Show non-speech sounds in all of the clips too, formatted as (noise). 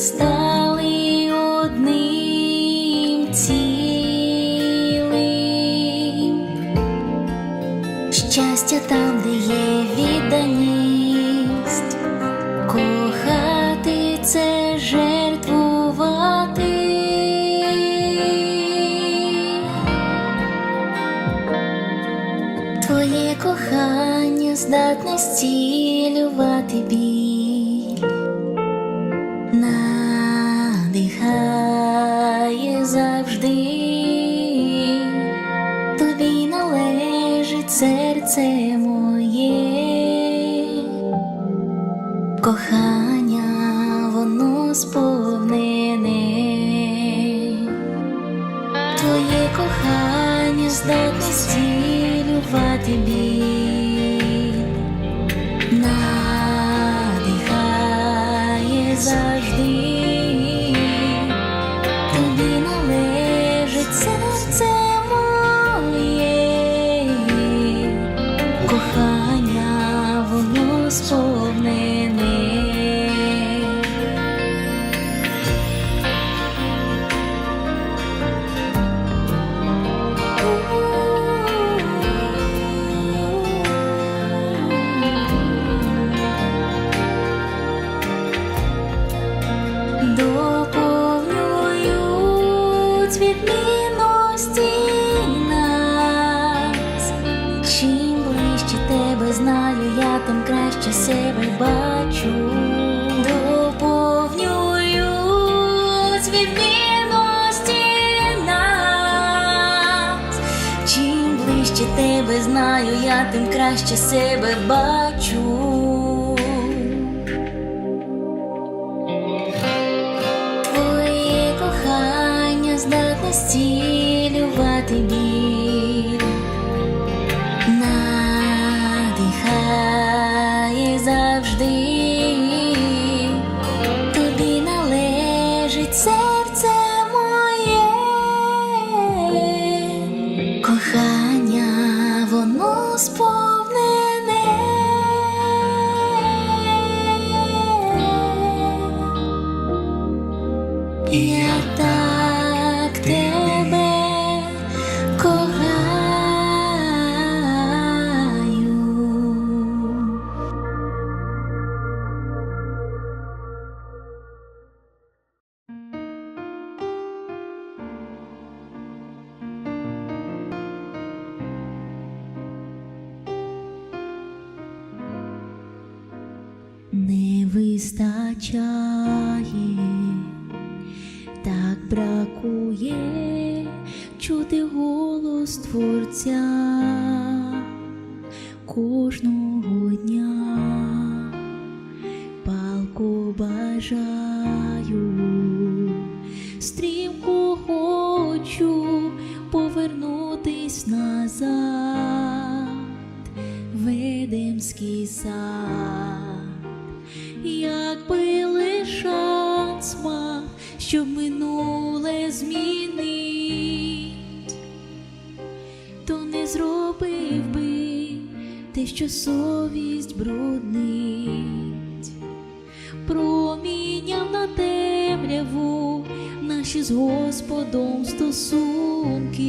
стали одним цілим. Щастя там, Твоє кохання здатне зцілювати біль, відмінності нас. Чим ближче тебе знаю, я тим краще себе бачу. Доповнюють відмінності. Чим ближче тебе знаю, я тим краще себе бачу. Здатне чути голос творця кожного дня, палко бажаю, стрімко хочу повернутись назад, в сад. Якби лиш шанс мав, щоб минуле змінить, те, що совість бруднить, проміняв на темряву наші з Господом стосунки,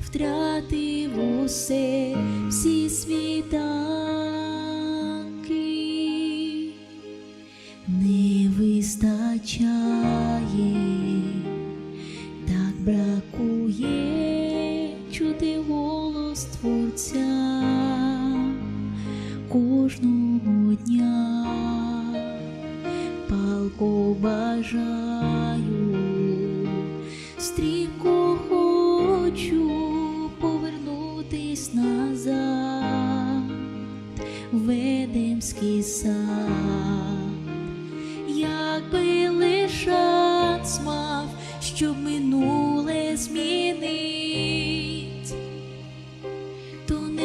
втратив усе всі світанки,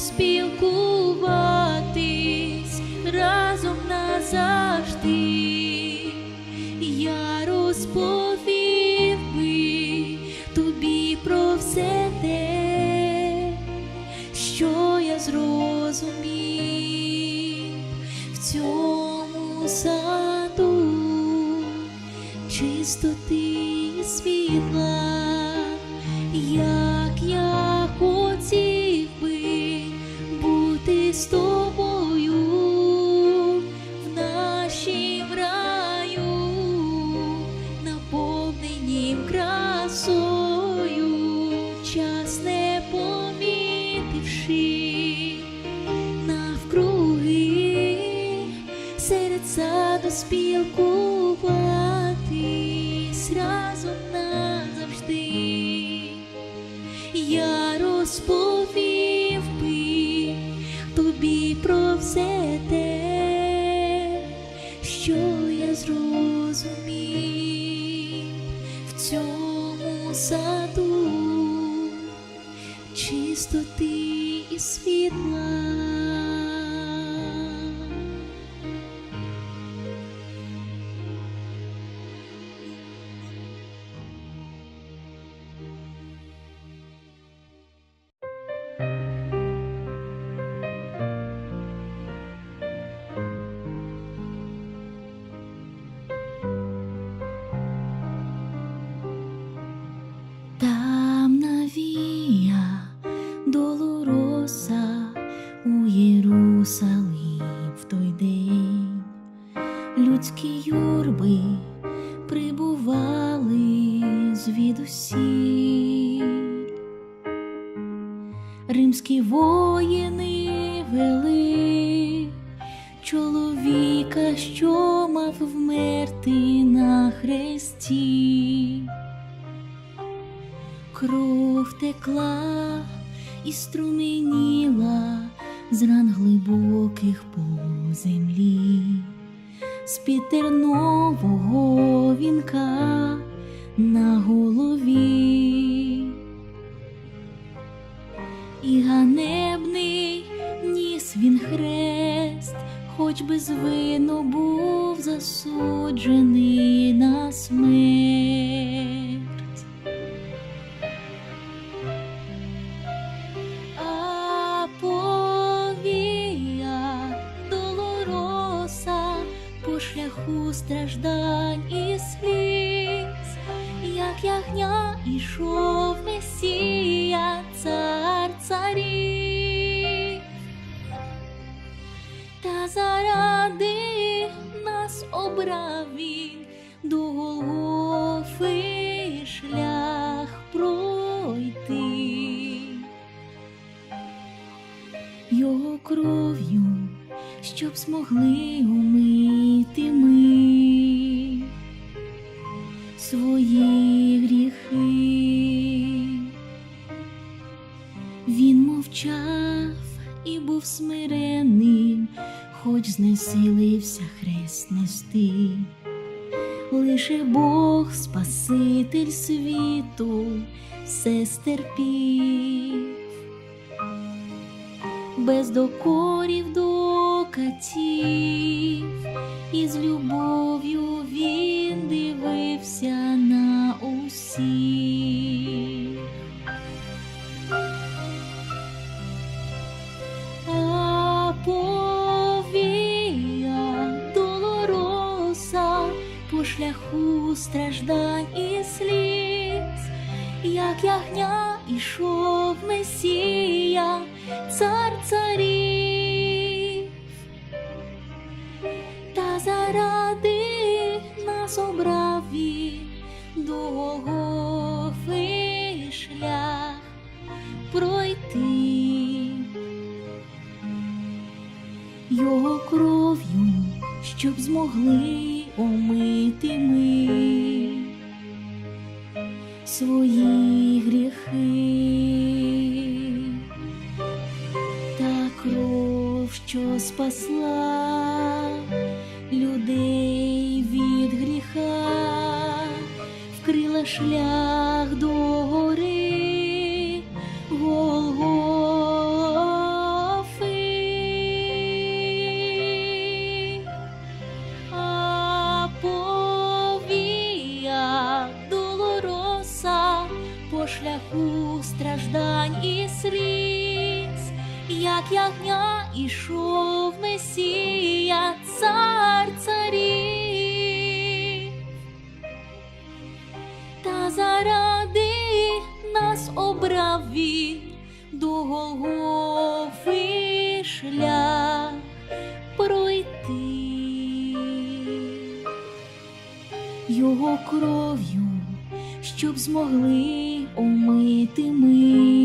спілкуватись разом назавжди. Спілкуватись разом з ран глибоких по землі, з пітернового вінка на голові. І ганебний ніс він хрест, хоч безвинно був засуджений на смерть. Ішов Месія, цар царів, та заради нас обрав він до Голгофи шлях пройти. Його кров'ю, щоб змогли умити ми свої був смиренним, хоч знесилився хрест нести. Лише Бог, Спаситель світу, все стерпів без докорів до катів, і з любов'ю як ягня ішов Месія, цар царів, та заради нас обрав він до Голгофи шлях пройти. Його кров'ю, щоб змогли омити ми свої спасла людей від гріха, вкрила шлях до гори Голгофи. А повія долороса по шляху страждань і сліз, як ягня ішов Месія, цар царів, та заради нас обрав він до Голгофи шлях пройти. Його кров'ю, щоб змогли омити ми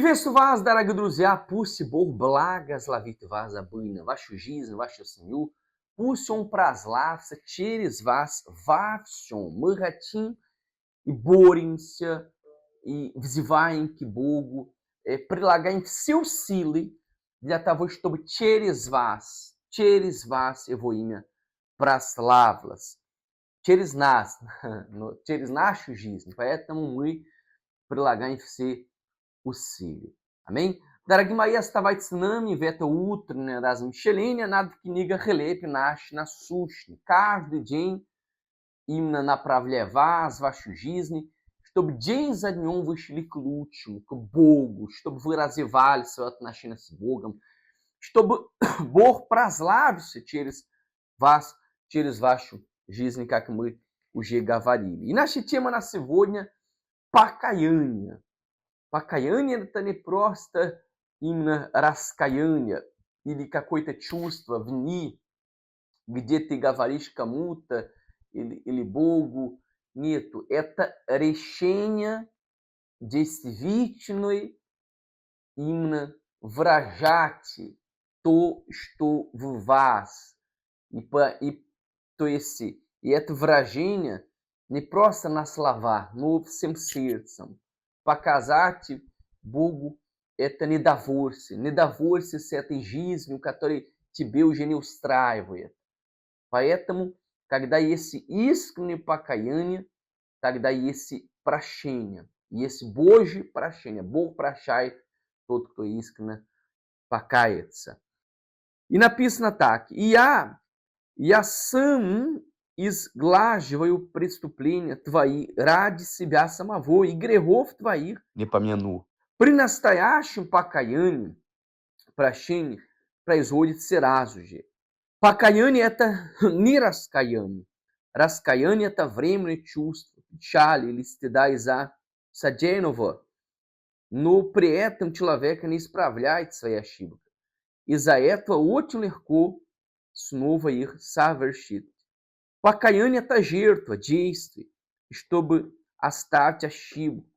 Приветствую вас, дорогие друзья! Пусть Бог благословит вас обильно, вашу жизнь, вашу семью. Пусть Он прославится через вас во всем. Мы хотим и боремся, и взываем к Богу, э, прилагаем все силы для того, чтобы через вас, через вас Его имя прославилось. Через нас, (laughs) но через нашу жизнь. Поэтому мы прилагаем все усилия. Амém? Дорогие мои, оставайтесь с нами в это утреннее размышление над книгой Хлеб наш насущный. Каждый день именно направляя вас, вашу жизнь, чтобы день за днем вы шли к лучшему, к Богу, чтобы вы развивали свое отношение с Богом, чтобы Бог прославился через вас, через вашу жизнь, как мы уже говорили. И наша тема на сегодня – покаяние. Покаяние – это не просто именно раскаяние или какое-то чувство вне, где ты говоришь кому-то или, или Богу. Нету. Это решение действительной именно выражать то, что в вас. И, по, и, то есть, и это выражение не просто на слова, но всем сердцем. Показать Богу это недовольствие. Недовольствие с этой жизнью, которая тебе уже не устраивает. Поэтому, когда есть искреннее покаяние, тогда есть прощение. Есть Божье прощение. Бог прощает тот, кто искренне покается. И написано так. И я, я сам изглаживаю преступления твои ради себя самого и грехов твоих не помяну. При настоящем покаянии, прощении, производит сразу же. Покаяние – это не раскаяние. Раскаяние – это временное чувство, печали или стыда из-за содеянного. Но при этом человек не исправляет свои ошибки. Из-за этого очень легко снова их совершить. Покаяние – это жертва, действие, чтобы оставить ошибку.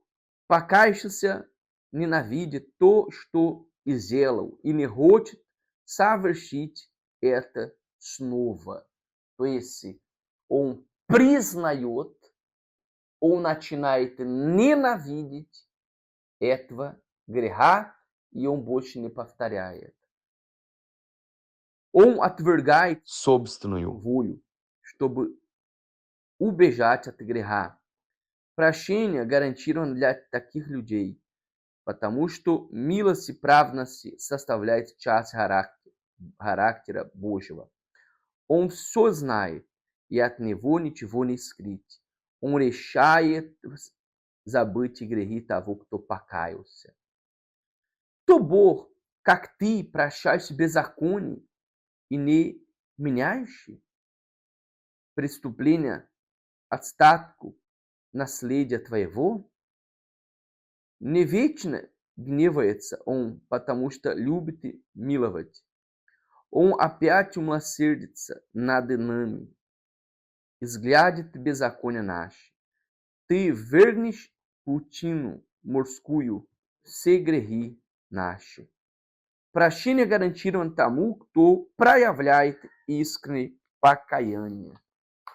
Покаявшийся ненавидит то, что и сделал, и не хочет совершить это снова. То есть он признает, он начинает ненавидеть этого греха и он больше не повторяет. Он отвергает собственную волю, чтобы убежать от греха. Прощение гарантировано для таких людей, потому что милость и праведность составляют часть характера, характера Божьего. Он все знает, и от него ничего не скрыть. Он решает забыть грехи того, кто покаялся. То Бог, как ты, прощаешь беззаконие и не меняешь преступления остатку наследия твоего, не вечно гневается он, потому что любит миловать. Он опять умилосердится над нами, изглядит беззаконие наше. Ты вернешь пучину морскую все грехи наши. Прощение гарантировано тому, кто проявляет искреннее покаяние.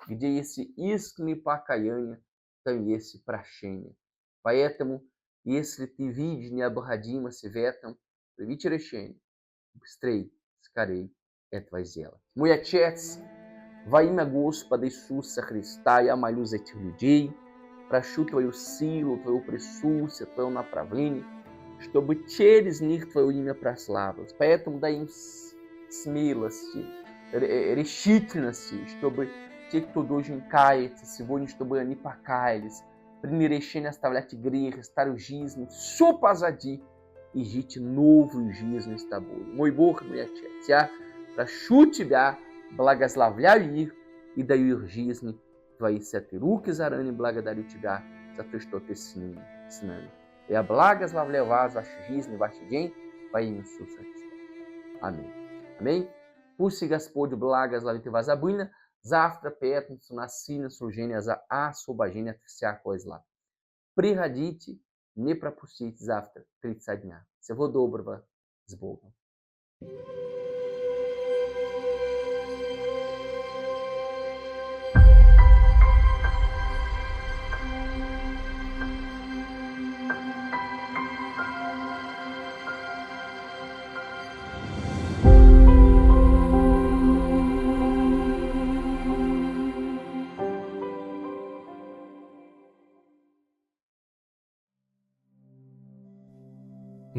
Где есть искреннее покаяние, там есть прощение. Поэтому, если ты видишь необходимость в этом, примите решение. Быстрее, скорее этого сделать. Мой Отец, во имя Господа Иисуса Христа, я молюсь за этих людей, прошу Твою силу, Твое присутствие, Твое направление, чтобы через них Твое имя прославилось. Поэтому дай им с- смелости, ре- решительности, чтобы те, кто должен каяться сегодня, чтобы они покаялись, приняли решение оставлять грех, старую жизнь, все позади, и жить новую жизнь с Тобой. Мой Бог, мой Отец, я прошу Тебя, благословляю их и даю их жизни в Твои святые руки заранее благодарю Тебя за то, что Ты с ними, с нами. Я благословляю вас, вашу жизнь, ваш день во имя Иисуса Христа. Аминь. Аминь. Пусть Господь благословит вас обильно. Завтра, пятницу, на сильное служение за освобождение от всякого зла. Приходите, не пропустите завтра, 30 дня. Всего доброго, с Богом.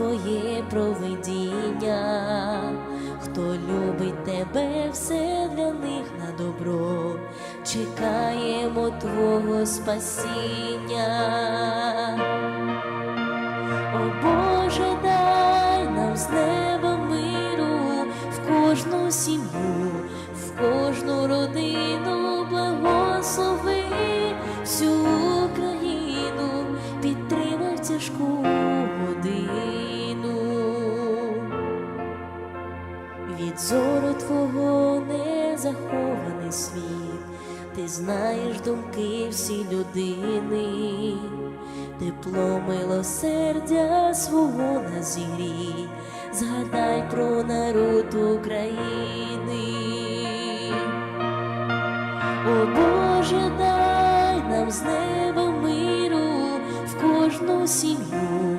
Твоє провидіння. Хто любить тебе, все для них на добро, чекаємо Твого спасіння. О Боже, дай нам з неба миру в кожну сім'ю, в кожну родину ж думки всі людини, тепло милосердя свого на зігрій, згадай про народ України. О Боже, дай нам з неба миру в кожну сім'ю,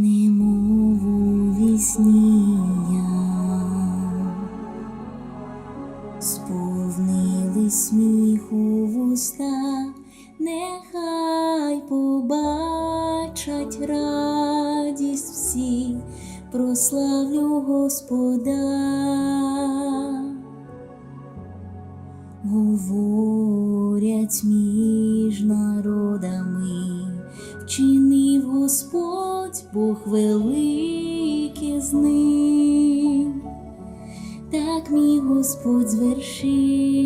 Немов у вісні я сповнили сміху вуста, нехай побачать радість всі, прославлю Господа. Говорять Господь звершив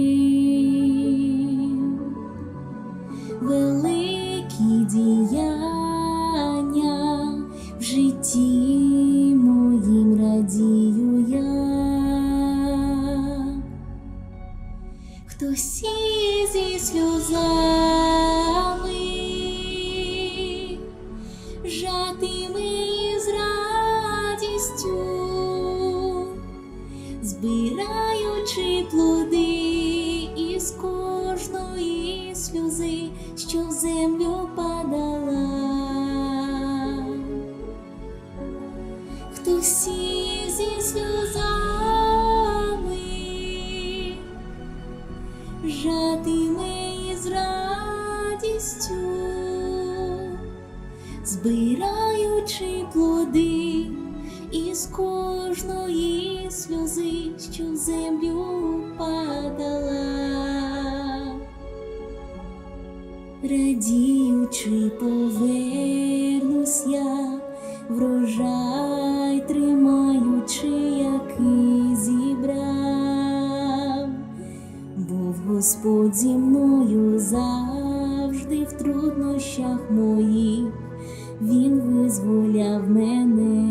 Збираючи плоди із кожної сльози, що в землю падала, радіючи, повернусь я, врожай тримаючи, який зібрав. Був Господь зі мною завжди в труднощах моїх, Він визволяв мене.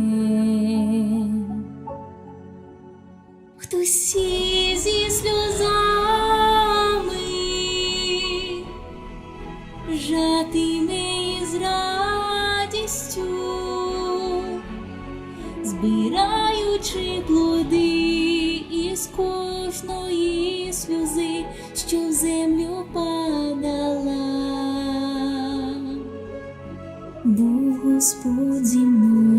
Хтось зі сльозами жатиме із радістю, збираючи плоди із кожної сльози, що землю pude morrer.